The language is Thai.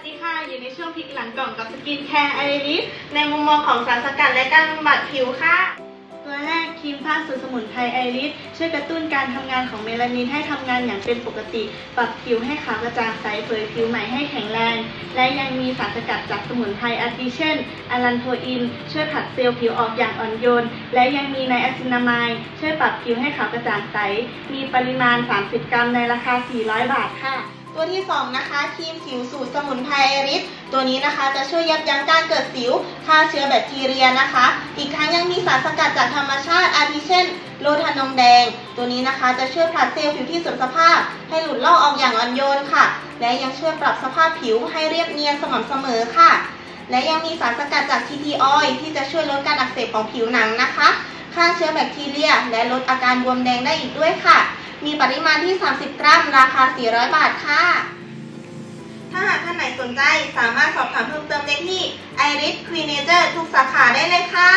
สดีค่ะ อยู่ในช่วงพลิกหลังกล่องกับสกินแคร์ไอริสในมุมมองของสารสกัดและการบำบัดผิวค่ะ ตัวแรกครีมผ้าสูตรสมุนไพรไอริสช่วยกระตุ้นการทำงานของเมลานินให้ทำงานอย่างเป็นปกติ ปรับผิวให้ขาวกระจ่างใสเผยผิวใหม่ให้แข็งแรง และยังมีสารสกัดจากสมุนไพรอาทิเช่นอะลันโทอิน ช่วยผลัดเซลล์ผิวออกอย่างอ่อนโยน และยังมีไนอะซินามายช่วยปรับผิวให้ขาวกระจ่างใส มีปริมาณ 30 กรัมในราคา 400 บาทค่ะ ตัวที่2นะคะครีมสิวสูตรสมุนไพรริสตัวนี้นะคะ จะช่วยยับยั้งการเกิดสิวฆ่าเชื้อแบคทีเรียนะคะ อีกทั้งยังมีสารสกัดจากธรรมชาติอาทิเช่น โลทานงแดง ตัวนี้นะคะจะช่วยผลัดเซลล์ผิวที่เสื่อมสภาพ ให้หลุดลอกออกอย่างอ่อนโยนค่ะ และยังช่วยปรับสภาพผิวให้เรียบเนียนสม่ำเสมอค่ะ และยังมีสารสกัดจากทีทีออยที่จะช่วยลดการอักเสบของผิวหนังนะคะฆ่าเชื้อแบคทีเรีย และลดอาการบวมแดงได้อีกด้วยค่ะ มีปริมาณที่ 30 กรัม ราคา 400 บาทค่ะ ถ้าหากท่านไหนสนใจสามารถสอบถามเพิ่มเติมได้ที่ Iris Clean Nature ทุกสาขาได้เลยค่ะ